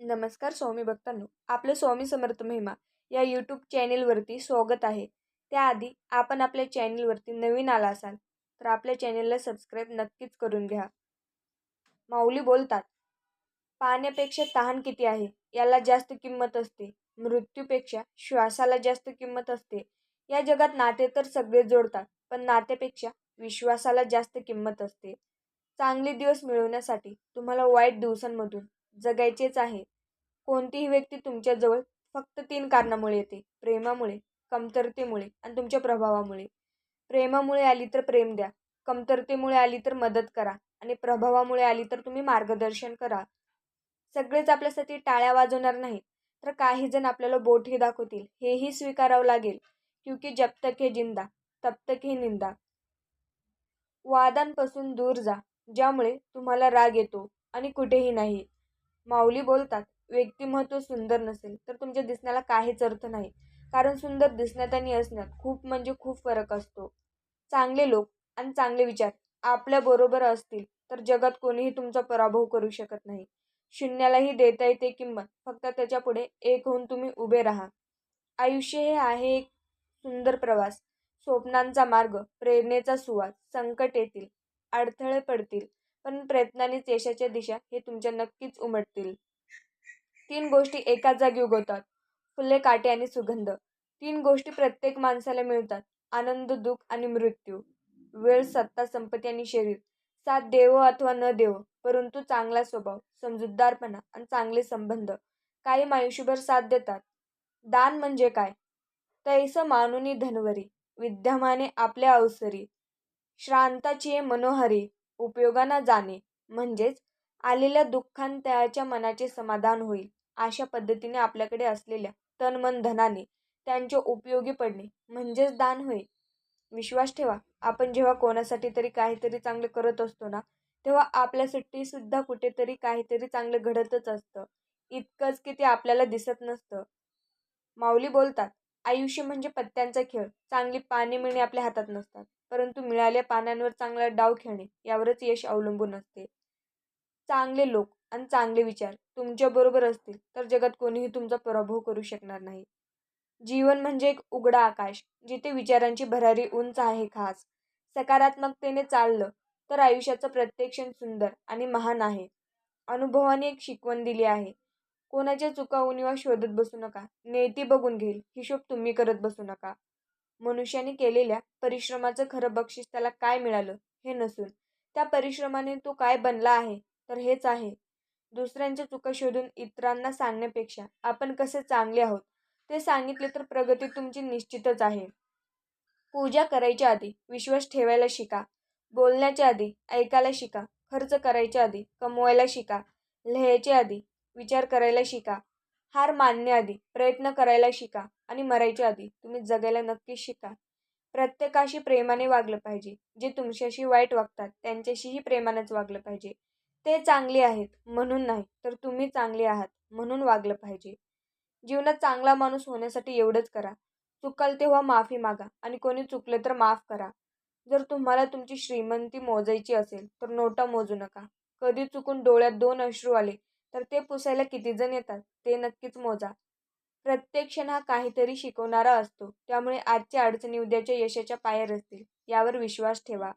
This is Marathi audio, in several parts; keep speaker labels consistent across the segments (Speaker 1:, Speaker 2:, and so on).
Speaker 1: नमस्कार स्वामी भक्तांनो आपलं स्वामी समर्थ महिमा या यूट्यूब चॅनेलवरती स्वागत आहे. त्याआधी आपण आपल्या चॅनेलवरती नवीन आला असाल तर आपल्या चॅनेलला सबस्क्राईब नक्कीच करून घ्या. माऊली बोलतात पाण्यापेक्षा तहान किती आहे? याला जास्त किंमत असते. मृत्यूपेक्षा श्वासाला जास्त किंमत असते. या जगात नाते तर सगळे जोडतात पण नात्यापेक्षा विश्वासाला जास्त किंमत असते. चांगले दिवस मिळवण्यासाठी तुम्हाला वाईट दिवसांमधून जगायचेच आहे. कोणतीही व्यक्ती तुमच्याजवळ फक्त तीन कारणामुळे येते. प्रेमामुळे कमतरतेमुळे आणि तुमच्या प्रभावामुळे. प्रेमामुळे आली तर प्रेम द्या. कमतरतेमुळे आली तर मदत करा आणि प्रभावामुळे आली तर तुम्ही मार्गदर्शन करा. सगळेच आपल्यासाठी टाळ्या वाजवणार नाहीत. तर काही जण आपल्याला बोटही दाखवतील. हेही स्वीकारावं लागेल. क्योंकि जब तक हे जिंदा तब तक हे निंदा. वादांपासून दूर जा ज्यामुळे तुम्हाला राग येतो आणि कुठेही नाही. माऊली बोलतात व्यक्तिमत्व सुंदर नसेल तर तुमच्या दिसण्याला काहीच अर्थ नाही. कारण सुंदर दिसण्यात आणि असण्यात खूप म्हणजे खूप फरक असतो. चांगले लोक आणि चांगले विचार आपल्याबरोबर असतील तर जगात कोणीही तुमचा पराभव करू शकत नाही. शून्यालाही देता येते किंमत फक्त त्याच्यापुढे एक होऊन तुम्ही उभे राहा. आयुष्य हे आहे एक सुंदर प्रवास. स्वप्नांचा मार्ग प्रेरणेचा सुवास संकट येतील अडथळे पडतील पण प्रयत्नानेच यशाच्या दिशा हे तुमच्या नक्कीच उमटतील. तीन गोष्टी एकाच जागी उगवतात. फुले काटे आणि सुगंध. तीन गोष्टी प्रत्येक माणसाला मिळतात. आनंद दुःख आणि मृत्यू. वेळ सत्ता संपत्ती आणि शरीर. साथ देव अथवा न देव परंतु चांगला स्वभाव समजूतदारपणा आणि चांगले संबंध काही आयुष्यभर साथ देतात. दान म्हणजे काय? तैस मानुनी धनवरी विद्यमाने आपल्या अवसरी. श्रांताची मनोहरी उपयोगाना जाणे म्हणजेच आलेल्या दुःखान त्याच्या मनाचे समाधान होईल अशा पद्धतीने आपल्याकडे असलेल्या तन मन धनाने त्यांचे उपयोगी पडणे म्हणजेच दान होईल. विश्वास ठेवा आपण जेव्हा कोणासाठी तरी काहीतरी चांगलं करत असतो ना तेव्हा आपल्यासाठी सुद्धा कुठेतरी काहीतरी चांगलं घडतच असतं. इतकंच की ते आपल्याला दिसत नसतं. माऊली बोलतात आयुष्य म्हणजे पत्त्यांचा खेळ चांगली पाने मिळणे आपल्या हातात नसतात. परंतु मिळाल्या पानांवर चांगला डाव खेळणे यावरच यश अवलंबून असते. चांगले लोक आणि चांगले विचार तुमच्याबरोबर असतील तर जगात कोणीही तुमचा पराभव करू शकणार नाही. जीवन म्हणजे एक उघडा आकाश जिथे विचारांची भरारी उंच आहे खास. सकारात्मकतेने चाललं तर आयुष्याचं प्रत्येक क्षण सुंदर आणि महान आहे. अनुभवाने एक शिकवण दिली आहे. कोणाच्या चुका उणीवा शोधत बसू नका. नेती बघून घेईल. हिशोब तुम्ही करत बसू नका. मनुष्याने केलेल्या परिश्रमाचं खरं बक्षीस त्याला काय मिळालं हे नसून त्या परिश्रमाने तो काय बनला आहे तर हेच आहे. दुसऱ्यांच्या चुका शोधून इतरांना सांगण्यापेक्षा आपण कसे चांगले आहोत ते सांगितले तर प्रगती तुमची निश्चितच आहे. पूजा करायच्या आधी विश्वास ठेवायला शिका बोलण्याच्या आधी ऐकायला शिका खर्च करायच्या आधी कमवायला शिका लिहायच्या आधी विचार करायला शिका हार मानण्याआधी प्रयत्न करायला शिका आणि मरायच्या आधी तुम्ही जगायला नक्कीच शिका. प्रत्येकाशी प्रेमाने वागलं पाहिजे. जे तुमच्याशी वाईट वागतात त्यांच्याशीही प्रेमानेच वागलं पाहिजे. ते चांगले आहेत म्हणून नाही तर तुम्ही चांगले आहात म्हणून वागलं पाहिजे. जीवनात चांगला माणूस होण्यासाठी एवढंच करा. चुकाल तेव्हा माफी मागा आणि कोणी चुकलं तर माफ करा. जर तुम्हाला तुमची श्रीमंती मोजायची असेल तर नोटा मोजू नका. कधी चुकून डोळ्यात दोन अश्रू आले तर ते पुसायला किती जण येतात ते नक्कीच मोजा. प्रत्येक क्षण हा काहीतरी शिकवणारा असतो. त्यामुळे आजच्या अडचणी उद्याच्या यशाच्या पायर असतील यावर विश्वास ठेवा.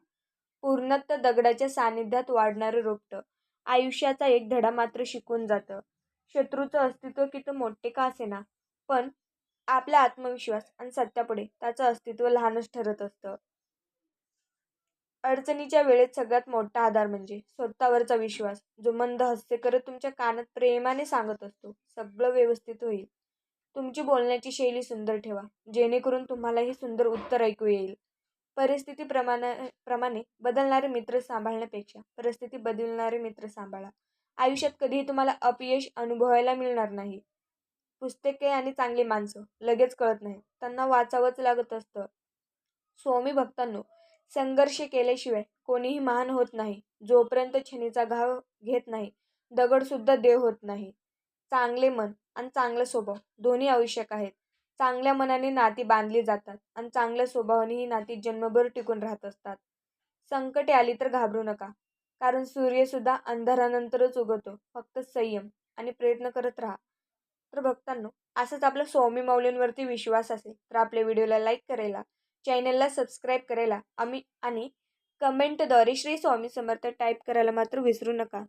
Speaker 1: पूर्णत्व दगडाच्या सानिध्यात वाढणारं रोपटं आयुष्याचा एक धडा मात्र शिकून जातं. शत्रूचं अस्तित्व किती मोठे का असेना पण आपला आत्मविश्वास आणि सत्यापुढे त्याचं अस्तित्व लहानच ठरत असतं. अडचणीच्या वेळेत सगळ्यात मोठा आधार म्हणजे स्वतःवरचा विश्वास जो मंद हस्य करत तुमच्या कानात प्रेमाने सांगत असतो. सगळं व्यवस्थित होईल. तुमची बोलण्याची शैली सुंदर ठेवा. जेणेकरून तुम्हालाही सुंदर उत्तर ऐकू येईल. परिस्थिती प्रमाणा प्रमाणे बदलणारे मित्र सांभाळण्यापेक्षा परिस्थिती बदलणारे मित्र सांभाळा. आयुष्यात कधीही तुम्हाला अपयश अनुभवायला मिळणार नाही. पुस्तके आणि चांगली माणसं लगेच कळत नाही. त्यांना वाचावंच लागत असतं. स्वामी भक्तांनो संघर्ष केल्याशिवाय कोणीही महान होत नाही. जोपर्यंत छनीचा घाव घेत नाही दगडसुद्धा देव होत नाही. चांगले मन आणि चांगला स्वभाव दोन्ही आवश्यक आहेत. चांगल्या मनाने नाती बांधली जातात आणि चांगल्या स्वभावाने ही नाती जन्मभर टिकून राहत असतात. संकटे आली तर घाबरू नका कारण सूर्यसुद्धा अंधारानंतरच उगवतो. फक्त संयम आणि प्रयत्न करत राहा. तर भक्तांनो असंच आपला स्वामी माऊलींवरती विश्वास असेल तर आपल्या व्हिडिओला लाईक करायला चॅनलला सबस्क्राईब करायला आम्ही आणि कमेंटद्वारे श्री स्वामी समर्थ टाईप करायला मात्र विसरू नका.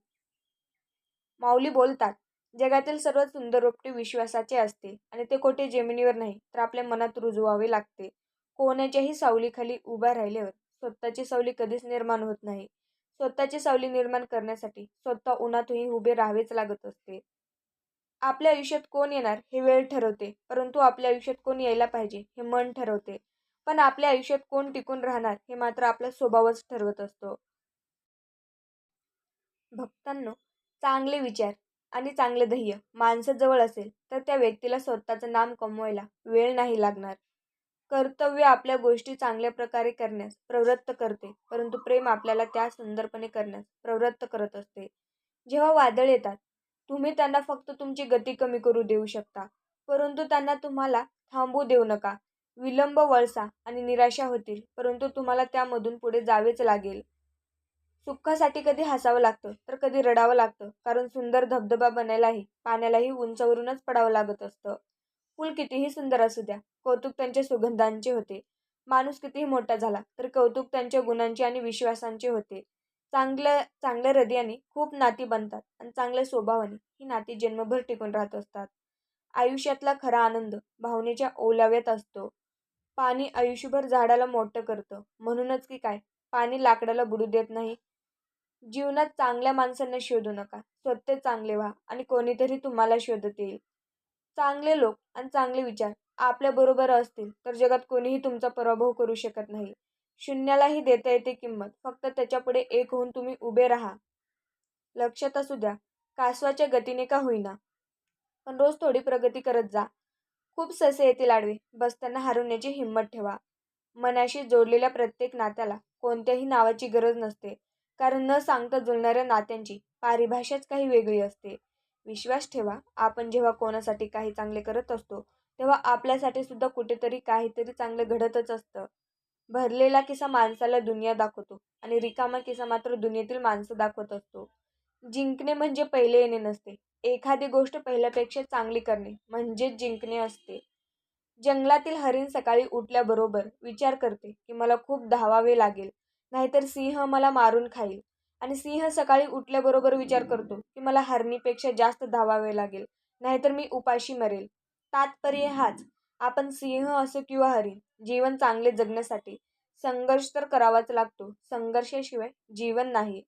Speaker 1: माऊली बोलतात जगातील सर्वात सुंदर रोपटे विश्वासाचे असते आणि ते कोठे जमिनीवर नाही तर आपल्या मनात रुजवावे लागते. कोणाच्याही सावलीखाली उभ्या राहिल्यावर स्वतःची सावली कधीच निर्माण होत नाही. स्वतःची सावली निर्माण करण्यासाठी स्वतः उन्हातही उभे राहावेच लागत असते. आपल्या आयुष्यात कोण येणार हे वेळ ठरवते परंतु आपल्या आयुष्यात कोण यायला पाहिजे हे मन ठरवते. पण आपल्या आयुष्यात कोण टिकून राहणार हे मात्र आपला स्वभावच ठरवत असतो. भक्तांनो चांगले विचार आणि चांगले ध्येय माणसाजवळ असेल तर त्या व्यक्तीला स्वतःचं नाम कमवायला वेळ नाही लागणार. कर्तव्य आपल्या गोष्टी चांगल्या प्रकारे करण्यास प्रवृत्त करते परंतु प्रेम आपल्याला त्या सुंदरपणे करण्यास प्रवृत्त करत असते. जेव्हा वादळ येतात तुम्ही त्यांना फक्त तुमची गती कमी करू देऊ शकता परंतु त्यांना तुम्हाला थांबू देऊ नका. विलंब वळसा आणि निराशा होतील परंतु तुम्हाला त्यामधून पुढे जावेच लागेल. सुखासाठी कधी हसावं लागतं तर कधी रडावं लागतं कारण सुंदर धबधबा बनायलाही पाण्यालाही उंचावरूनच पडावं लागत असतं. फूल कितीही सुंदर असू द्या कौतुक त्यांच्या सुगंधांचे होते. माणूस कितीही मोठा झाला तर कौतुक त्यांच्या गुणांचे आणि विश्वासांचे होते. चांगल्या चांगल्या हृदयाने खूप नाती बनतात आणि चांगल्या स्वभावाने ही नाती जन्मभर टिकून राहत असतात. आयुष्यातला खरा आनंद भावनेच्या ओलाव्यात असतो. पाणी आयुष्यभर झाडाला मोठं करतं. म्हणूनच की काय? पाणी लाकडाला बुडू देत नाही. जीवनात चांगल्या माणसांना शोधू नका. स्वतः चांगले व्हा आणि कोणीतरी तुम्हाला शोधत येईल. चांगले लोक आणि चांगले विचार आपल्याबरोबर असतील तर जगात कोणीही तुमचा पराभव करू शकत नाही. शून्यालाही देता येते किंमत. फक्त त्याच्यापुढे एक होऊन तुम्ही उभे राहा. लक्षात असू द्या कासवाच्या गतीने का होईना. पण रोज थोडी प्रगती करत जा. खूप ससे येतील आडवे. बसताना हरवण्याची हिंमत ठेवा. मनाशी जोडलेल्या प्रत्येक नात्याला कोणत्याही नावाची गरज नसते. कारण न सांगता जुळणाऱ्या नात्यांची पारिभाषाच काही वेगळी असते. विश्वास ठेवा आपण जेव्हा कोणासाठी काही चांगले करत असतो तेव्हा आपल्यासाठी सुद्धा कुठेतरी काहीतरी चांगलं घडतच असतं. भरलेला किसा माणसाला दुनिया दाखवतो आणि रिकामा किसा मात्र दुनियेतील माणसं दाखवत असतो. जिंकणे म्हणजे पहिले येणे नसते. एखादी गोष्ट पहिल्यापेक्षा चांगली करणे म्हणजेच जिंकणे असते. जंगलातील हरिण सकाळी उठल्याबरोबर विचार करते की मला खूप धावावे लागेल नाहीतर सिंह मला मारून खाईल आणि सिंह सकाळी उठल्याबरोबर विचार करतो की मला हरणीपेक्षा जास्त धावावे लागेल नाहीतर मी उपाशी मरेल. तात्पर्य हाच आपण सिंह असो किंवा हरिण जीवन चांगले जगण्यासाठी संघर्ष तर करावाच लागतो संघर्षाशिवाय जीवन नाही.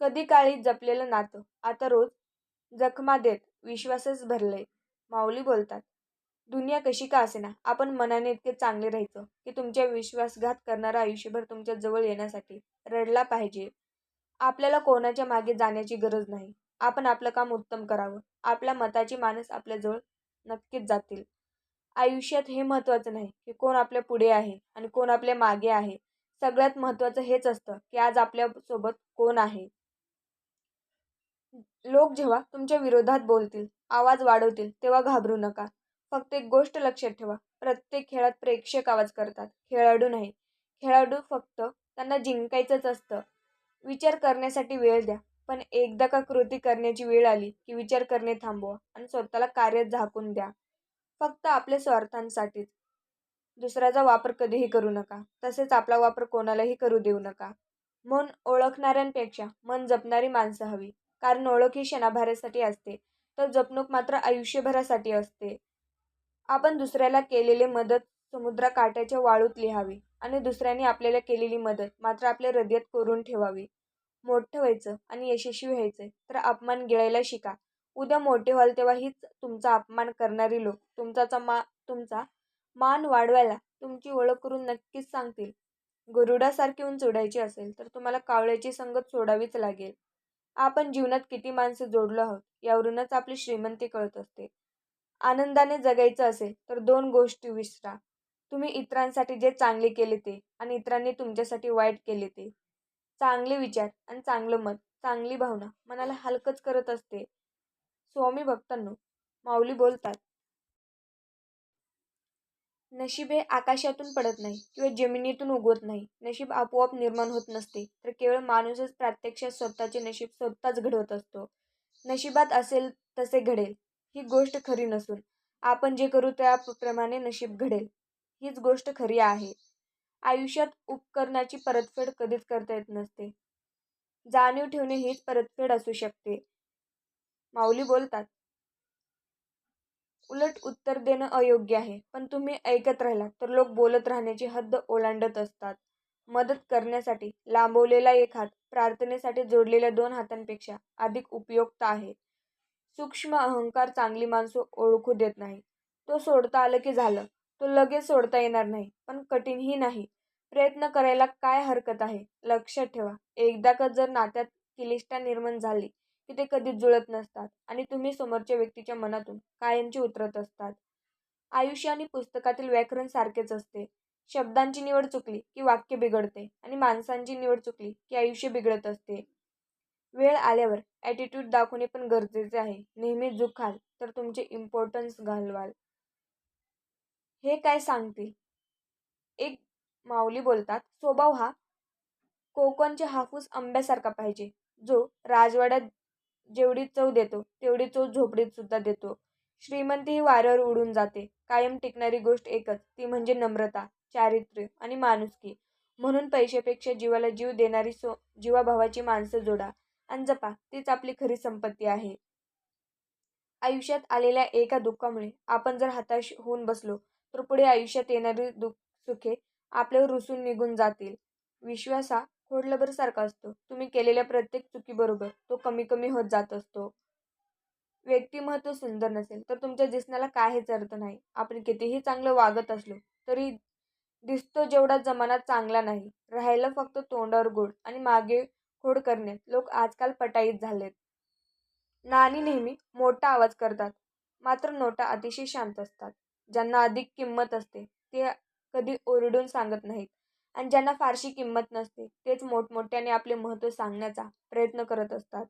Speaker 1: कधी काळी जपलेलं नातं. आता रोज जखमा देत विश्वासच भरले माऊली बोलतात दुनिया कशी का असेना? आपण मनाने इतके चांगले राहायचं की तुमच्या विश्वासघात करणारा आयुष्यभर तुमच्या जवळ येण्यासाठी रडला पाहिजे. आपल्याला कोणाच्या मागे जाण्याची गरज नाही. आपण आपलं काम उत्तम करावं. आपल्या मताची माणस आपल्याजवळ नक्कीच जातील. आयुष्यात हे महत्त्वाचं नाही की कोण आपल्या पुढे आहे आणि कोण आपल्या मागे आहे. सगळ्यात महत्त्वाचं हेच असतं की आज आपल्यासोबत कोण आहे? लोक जेव्हा तुमच्या विरोधात बोलतील आवाज वाढवतील तेव्हा घाबरू नका. फक्त एक गोष्ट लक्षात ठेवा प्रत्येक खेळात प्रेक्षक आवाज करतात खेळाडू नाही. खेळाडू फक्त त्यांना जिंकायचंच असतं. विचार करण्यासाठी वेळ द्या पण एकदा का कृती करण्याची वेळ आली की विचार करणे थांबवा आणि स्वतःला कार्य झाकून द्या. फक्त आपल्या स्वार्थांसाठीच. दुसऱ्याचा वापर कधीही करू नका तसेच आपला वापर कोणालाही करू देऊ नका. मन ओळखणाऱ्यांपेक्षा मन जपणारी माणसं हवी. कारण ओळख ही क्षणाभारासाठी असते. तर जपणूक मात्र आयुष्यभरासाठी असते. आपण दुसऱ्याला केलेले मदत समुद्रा काट्याच्या वाळूत लिहावी आणि दुसऱ्याने आपल्याला केलेली मदत मात्र आपल्या हृदयात कोरून ठेवावी. मोठं व्हायचं आणि यशस्वी व्हायचं तर अपमान गिळायला शिका. उद्या मोठे व्हाल तेव्हा हीच तुमचा अपमान करणारी लोक तुमचा मा तुमचा मान वाढवायला तुमची ओळख करून नक्कीच सांगतील. गरुडासारखी उंच उडायची असेल तर तुम्हाला कावळ्याची संगत सोडावीच लागेल. आपण जीवनात किती माणसं जोडलो आहोत यावरूनच आपली श्रीमंती कळत असते. आनंदाने जगायचं असेल तर दोन गोष्टी विसरा. तुम्ही इतरांसाठी जे चांगले केले ते आणि इतरांनी तुमच्यासाठी वाईट केले ते. चांगले विचार आणि चांगलं मत चांगली भावना मनाला हलकंच करत असते. स्वामी भक्तांनो माऊली बोलतात नशीब हे आकाशातून पडत नाही किंवा जमिनीतून उगवत नाही. नशीब आपोआप निर्माण होत नसते. तर केवळ माणूसच प्रत्यक्षात स्वतःचे नशीब स्वतःच घडवत असतो. नशिबात असेल तसे घडेल. ही गोष्ट खरी नसून आपण जे करू त्याप्रमाणे नशीब घडेल. हीच गोष्ट खरी आहे. आयुष्यात उपकरणाची परतफेड कधीच करता येत नसते. जाणीव ठेवणे हीच परतफेड असू शकते. माऊली बोलतात उलट उत्तर देणं अयोग्य आहे. पण तुम्ही ऐकत राहिलात तर लोक बोलत राहण्याची हद्द ओलांडत असतात. मदत करण्यासाठी लांबवलेला एक हात प्रार्थनेसाठी जोडलेल्या दोन हातांपेक्षा अधिक उपयुक्त आहे. सूक्ष्म अहंकार चांगली माणसं ओळखू देत नाही तो सोडता आलं की झालं. तो लगेच सोडता येणार नाही. पण कठीणही नाही. प्रयत्न करायला काय हरकत आहे? लक्षात ठेवा. एकदा का जर नात्यात किलिष्टा निर्माण झाली की ते कधीच जुळत नसतात आणि तुम्ही समोरच्या व्यक्तीच्या मनातून कायमची उतरत असतात. आयुष्य आणि पुस्तकातील व्याकरण सारखेच असते. शब्दांची निवड चुकली की वाक्य बिघडते आणि माणसांची निवड चुकली की आयुष्य बिघडत असते. वेळ आल्यावर ॲटिट्यूड दाखवणे पण गरजेचे आहे. नेहमी जुखाल तर तुमचे इम्पॉर्टन्स घालवाल. हे काय सांगतील? एक माऊली बोलतात स्वभाव हा कोकणचे हाफूस आंब्यासारखा पाहिजे जो राजवाड्यात जेवढी चव देतो तेवढी चव झोपडीत सुद्धा देतो. श्रीमंती ही वाऱ्यावर उडून जाते. कायम टिकणारी गोष्ट एकच ती म्हणजे नम्रता चारित्र्य आणि माणुसकी. म्हणून पैशापेक्षा जीवाला जीव देणारी सो जीवाभावाची माणसं जोडा आणि जपा तीच आपली खरी संपत्ती आहे. आयुष्यात आलेल्या एका दुःखामुळे आपण जर हताश होऊन बसलो तर पुढे आयुष्यात येणारी दुःख सुखे आपल्यावर रुसून निघून जातील. विश्वासा खोडलबरसारखा असतो. तुम्ही केलेल्या प्रत्येक चुकीबरोबर तो कमी कमी होत जात असतो. व्यक्तिमत्व सुंदर नसेल तर तुमच्या दिसण्याला काहीच अर्थ नाही. आपण कितीही चांगलं वागत असलो तरी दिसतो जेवढा जमाना चांगला नाही. राहायला फक्त तोंडावर गोड आणि मागे खोड करण्यात लोक आजकाल पटाईत झालेत. नाणी नेहमी मोठा आवाज करतात. मात्र नोटा अतिशय शांत असतात. ज्यांना अधिक किंमत असते ते कधी ओरडून सांगत नाहीत. आणि ज्यांना फारशी किंमत नसते तेच मोठमोठ्याने आपले महत्त्व सांगण्याचा प्रयत्न करत असतात.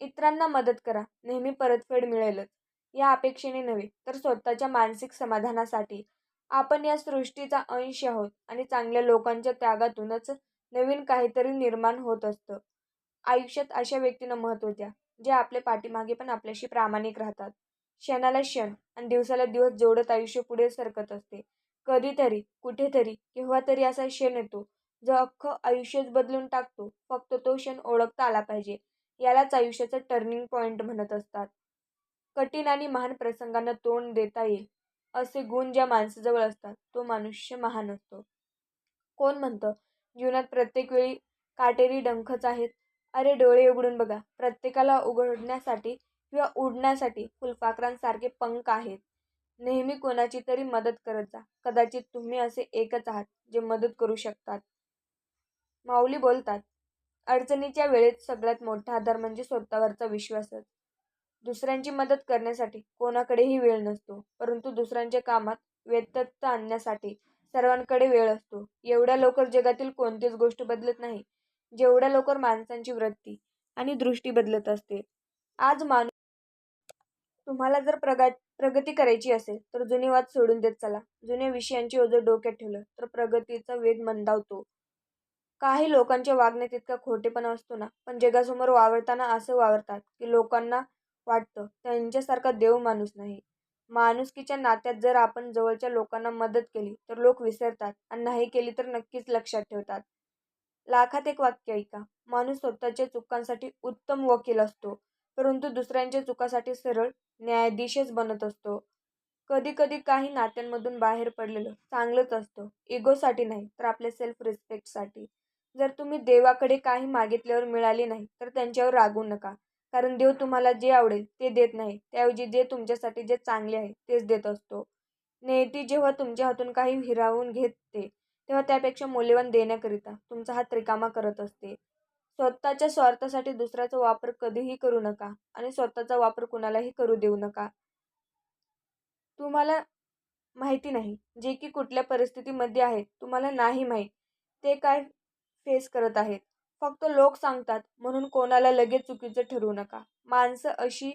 Speaker 1: इतरांना मदत करा नेहमी परतफेड मिळेलच. या अपेक्षेने नव्हे तर स्वतःच्या मानसिक समाधानासाठी. आपण या सृष्टीचा अंश आहोत आणि चांगल्या लोकांच्या त्यागातूनच नवीन काहीतरी निर्माण होत असतं. आयुष्यात अशा व्यक्तींना महत्त्व द्या जे आपल्या पाठीमागे पण आपल्याशी प्रामाणिक राहतात. क्षणाला क्षण आणि दिवसाला दिवस जोडत आयुष्य पुढे सरकत असते. कधीतरी कुठेतरी केव्हा तरी असा क्षण येतो जो अख्खं आयुष्यच बदलून टाकतो. फक्त तो क्षण ओळखता आला पाहिजे. यालाच आयुष्याचं टर्निंग पॉईंट म्हणत असतात. कठीण आणि महान प्रसंगांना तोंड देता येईल असे गुण ज्या माणसाजवळ असतात तो मनुष्य महान असतो. कोण म्हणतं जीवनात प्रत्येक वेळी काटेरी डंखच आहेत. अरे डोळे उघडून बघा प्रत्येकाला उघडण्यासाठी किंवा उडण्यासाठी फुलपाखरांसारखे पंख आहेत. नेहमी कोणाची तरी मदत करत जा. कदाचित तुम्ही असे एकच आहात जे मदत करू शकतात. माऊली बोलतात अडचणीच्या वेळेत सगळ्यात मोठा आधार म्हणजे स्वतःवरचा विश्वासच दुसऱ्यांची मदत करण्यासाठी कोणाकडेही वेळ नसतो परंतु दुसऱ्यांच्या कामात व्यत्यत्त आणण्यासाठी सर्वांकडे वेळ असतो. एवढ्या लवकर जगातील कोणतीच गोष्ट बदलत नाही. जेवढ्या लवकर माणसांची वृत्ती आणि दृष्टी बदलत असते. आज माणूस तुम्हाला जर प्रगा प्रगती करायची असेल तर जुनी वाद सोडून देत चला. जुन्या विषयांची ओझं डोक्यात ठेवलं तर प्रगतीचा वेग मंदावतो. काही लोकांच्या वागण्यात इतका खोटेपणा असतो ना पण जगासमोर वावरताना असं वावरतात की लोकांना वाटतं त्यांच्यासारखा देव माणूस नाही. माणुसकीच्या नात्यात जर आपण जवळच्या लोकांना मदत केली तर लोक विसरतात आणि नाही केली तर नक्कीच लक्षात ठेवतात. लाखात एक वाक्य ऐका माणूस स्वतःच्या चुकांसाठी उत्तम वकील असतो. परंतु दुसऱ्यांच्या चुकासाठी सरळ न्यायाधीशच बनत असतो. कधी कधी काही नात्यांमधून बाहेर पडलेलं चांगलंच असतं. इगोसाठी नाही तर आपल्या सेल्फ रिस्पेक्टसाठी जर तुम्ही देवाकडे काही मागितल्यावर मिळाले नाही तर त्यांच्यावर रागू नका. कारण देव तुम्हाला जे आवडेल ते देत नाही. त्याऐवजी जे तुमच्यासाठी जे चांगले आहे तेच देत असतो. नेती जेव्हा तुमच्या हातून काही हिरावून घेते तेव्हा त्यापेक्षा मौल्यवान देण्याकरिता तुमचा हात रिकामा करत असते. स्वतःच्या स्वार्थासाठी दुसऱ्याचा वापर कधीही करू नका आणि स्वतःचा वापर कुणालाही करू देऊ नका. तुम्हाला माहिती नाही जे की कुठल्या परिस्थितीमध्ये आहेत तुम्हाला नाही माहीत ते काय फेस करत आहेत. फक्त लोक सांगतात म्हणून कोणाला लगेच चुकीचं ठरवू नका. माणसं अशी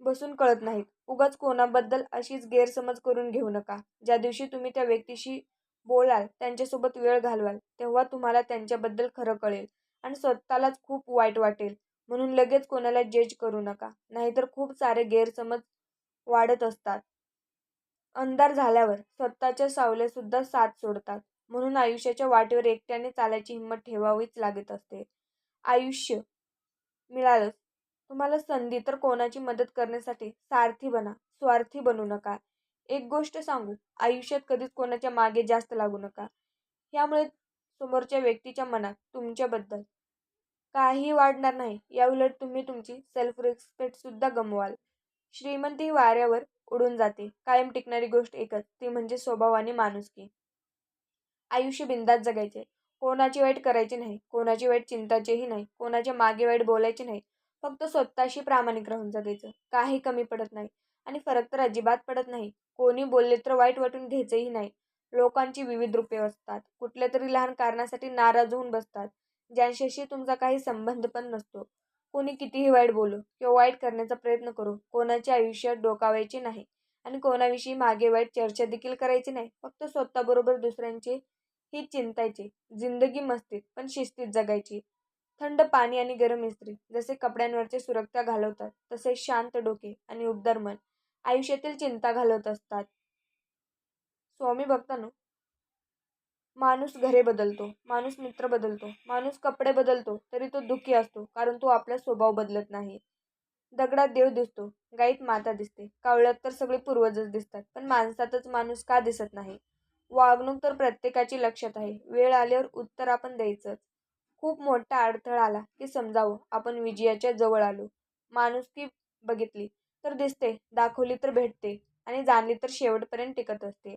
Speaker 1: बसून कळत नाहीत. उगाच कोणाबद्दल अशीच गैरसमज करून घेऊ नका. ज्या दिवशी तुम्ही त्या व्यक्तीशी बोलाल त्यांच्यासोबत वेळ घालवाल तेव्हा तुम्हाला त्यांच्याबद्दल खरं कळेल. आणि स्वतःलाच खूप वाईट वाटेल. म्हणून लगेच कोणाला जज करू नका. नाहीतर खूप सारे गैरसमज वाढत असतात. अंधार झाल्यावर स्वतःच्या सावल्यासुद्धा साथ सोडतात. म्हणून आयुष्याच्या वाटेवर एकट्याने चालायची हिंमत ठेवावीच लागत असते. आयुष्य मिळालं. तुम्हाला संधी तर कोणाची मदत करण्यासाठी सारथी बना स्वार्थी बनू नका. एक गोष्ट सांगू आयुष्यात कधीच कोणाच्या मागे जास्त लागू नका. यामुळे समोरच्या व्यक्तीच्या मनात तुमच्याबद्दल काही वाढणार नाही याउलट तुम्ही तुमची सेल्फ रिस्पेक्ट सुद्धा गमवाल. श्रीमंती वाऱ्यावर उडून जाते. कायम टिकणारी गोष्ट एकच ती म्हणजे स्वभाव आणि माणुसकी आयुष्य बिंदात जगायचे. कोणाची वाईट करायची नाही कोणाची वाईट चिंताचेही नाही कोणाच्या मागे वाईट बोलायचे नाही. फक्त स्वतःशी प्रामाणिक राहून जगायचं. काही कमी पडत नाही आणि फरक तर अजिबात पडत नाही. कोणी बोलले तर वाईट वाटून घ्यायचंही नाही. लोकांची विविध रूपे असतात. कुठल्या तरी लहान कारणासाठी नाराज होऊन बसतात. ज्यांच्याशी तुमचा काही संबंध पण नसतो. कोणी कितीही वाईट बोलू किंवा वाईट करण्याचा प्रयत्न करू कोणाच्या आयुष्यात डोकावायचे नाही आणि कोणाविषयी मागे वाईट चर्चा देखील करायची नाही. फक्त स्वतःबरोबर दुसऱ्यांचे ही चिंतायचे. जिंदगी मस्तीत पण शिस्तीत जगायची. थंड पाणी आणि गरम इस्त्री जसे कपड्यांवरचे सुरक्षा घालवतात तसे शांत डोके आणि उबदार मन आयुष्यातील चिंता घालवत असतात. स्वामी भक्तांनो माणूस घरे बदलतो माणूस मित्र बदलतो माणूस कपडे बदलतो तरी तो दुःखी असतो कारण तो आपला स्वभाव बदलत नाही. दगडात देव दिसतो गाईत माता दिसते कावळ्यात तर सगळे पूर्वजच दिसतात पण माणसातच माणूस का दिसत नाही? वागणूक तर प्रत्येकाची लक्षात आहे वेळ आल्यावर उत्तर आपण द्यायचंच. खूप मोठा अडथळा आला की समजावं आपण विजयाच्या जवळ आलो. माणुसकी बघितली तर दिसते दाखवली तर भेटते आणि जाणली तर शेवटपर्यंत टिकत असते.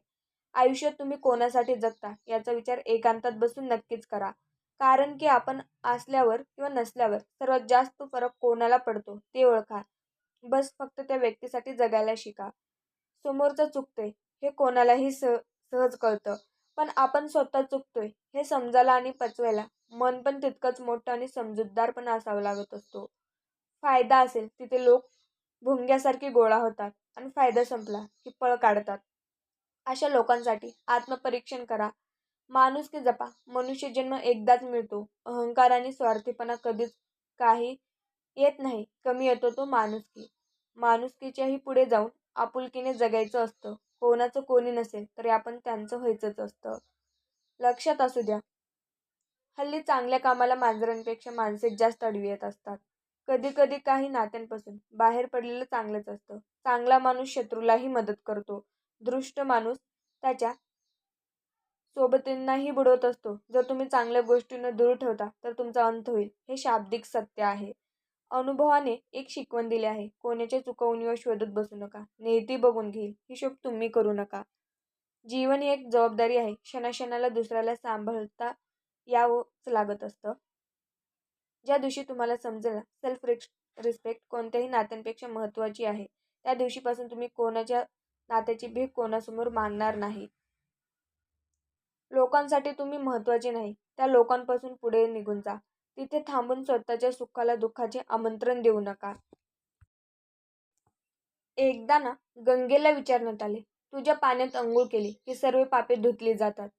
Speaker 1: आयुष्यात तुम्ही कोणासाठी जगता याचा विचार एकांतात बसून नक्कीच करा. कारण की आपण असल्यावर किंवा नसल्यावर सर्वात जास्त फरक कोणाला पडतो ते ओळखा. बस फक्त त्या व्यक्तीसाठी जगायला शिका. समोरचं चुकते हे कोणालाही सह सहज कळतं. पण आपण स्वतः चुकतोय हे समजायला आणि पचवायला मन पण तितकंच मोठं आणि समजूतदार पण असावं लागत असतो. फायदा असेल तिथे लोक भुंग्यासारखी गोळा होतात आणि फायदा संपला की पळ काढतात. अशा लोकांसाठी आत्मपरीक्षण करा. माणुसकी जपा. मनुष्य जन्म एकदाच मिळतो. अहंकार आणि स्वार्थीपणा कधीच काही येत नाही. कमी येतो तो माणुसकी माणुसकीच्याही पुढे जाऊन आपुलकीने जगायचं असतं. कोणाचं कोणी नसेल तरी आपण त्यांचं व्हायचंच असतं. लक्षात असू द्या. हल्ली चांगल्या कामाला मांजरांपेक्षा माणसेच जास्त अडवी येत असतात. कधी कधी काही नात्यांपासून बाहेर पडलेलं चांगलंच असतं. चांगला माणूस शत्रूलाही मदत करतो. दृष्ट माणूस त्याच्या सोबतींनाही बुडवत असतो. जर तुम्ही चांगल्या गोष्टींना दूर ठेवता तर तुमचा अंत होईल. हे शाब्दिक सत्य आहे. अनुभवाने एक शिकवण दिली आहे. कोणाच्या चुकवणीवर शोधत बसू नका. नेहती बघून घेईल. हिशोब तुम्ही करू नका. जीवन ही एक जबाबदारी आहे. क्षणाक्षणाला दुसऱ्याला सांभाळता यावंच लागत असतं. ज्या दिवशी तुम्हाला समजेल सेल्फ रिक्स रिस्पेक्ट कोणत्याही नात्यांपेक्षा महत्त्वाची आहे. त्या दिवशीपासून तुम्ही कोणाच्या नात्याची भीक कोणासमोर मागणार नाही. लोकांसाठी तुम्ही महत्त्वाचे नाही. त्या लोकांपासून पुढे निघून जा. तिथे थांबून स्वतःच्या सुखाला दुःखाचे आमंत्रण देऊ नका. एकदा ना गंगेला विचारण्यात आले. तुझ्या पाण्यात अंघोळ केली. की सर्व पापे धुतली जातात.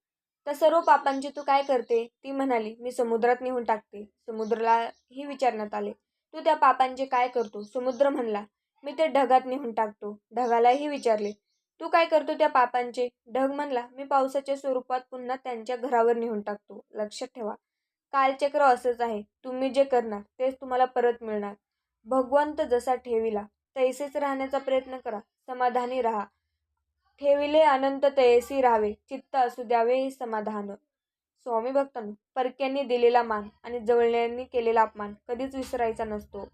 Speaker 1: त्या सर्व पापांची तू काय करते? ती म्हणाली मी समुद्रात नेऊन टाकते. समुद्रालाही विचारण्यात आले. तू त्या पापांचे काय करतो? समुद्र म्हणला मी ते ढगात नेऊन टाकतो. ढगालाही विचारले तू काय करतो त्या पापांचे? ढग म्हणला मी पावसाच्या स्वरूपात पुन्हा त्यांच्या घरावर नेऊन टाकतो. लक्षात ठेवा कालचक्र असंच आहे. तुम्ही जे करणार तेच तुम्हाला परत मिळणार. भगवंत जसा ठेविला तैसेच राहण्याचा प्रयत्न करा. समाधानी राहा. ठेविले अनंत तयसी राहावे. चित्त असू द्यावे हे समाधान. स्वामी भक्तांनो परक्यांनी दिलेला मान आणि जवळण्यांनी केलेला अपमान कधीच विसरायचा नसतो.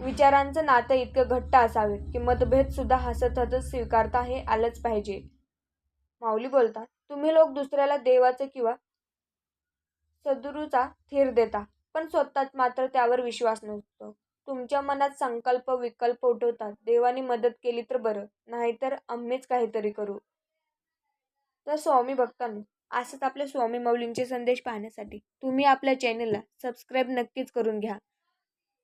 Speaker 1: विचारांचं नातं इतकं घट्ट असावे की मतभेद सुद्धा हसत हसत स्वीकारता हे आलंच पाहिजे. माऊली बोलतात तुम्ही लोक दुसऱ्याला देवाचं किंवा सदुरूचा थेर देता पण स्वतःच मात्र त्यावर विश्वास नसतो. तुमच्या मनात संकल्प विकल्प उठवतात देवानी मदत केली तर बरं नाहीतर आम्हीच काहीतरी करू. तर स्वामी भक्तांनो असंच आपल्या स्वामी माऊलींचे संदेश पाहण्यासाठी तुम्ही आपल्या चॅनलला सबस्क्राईब नक्कीच करून घ्या.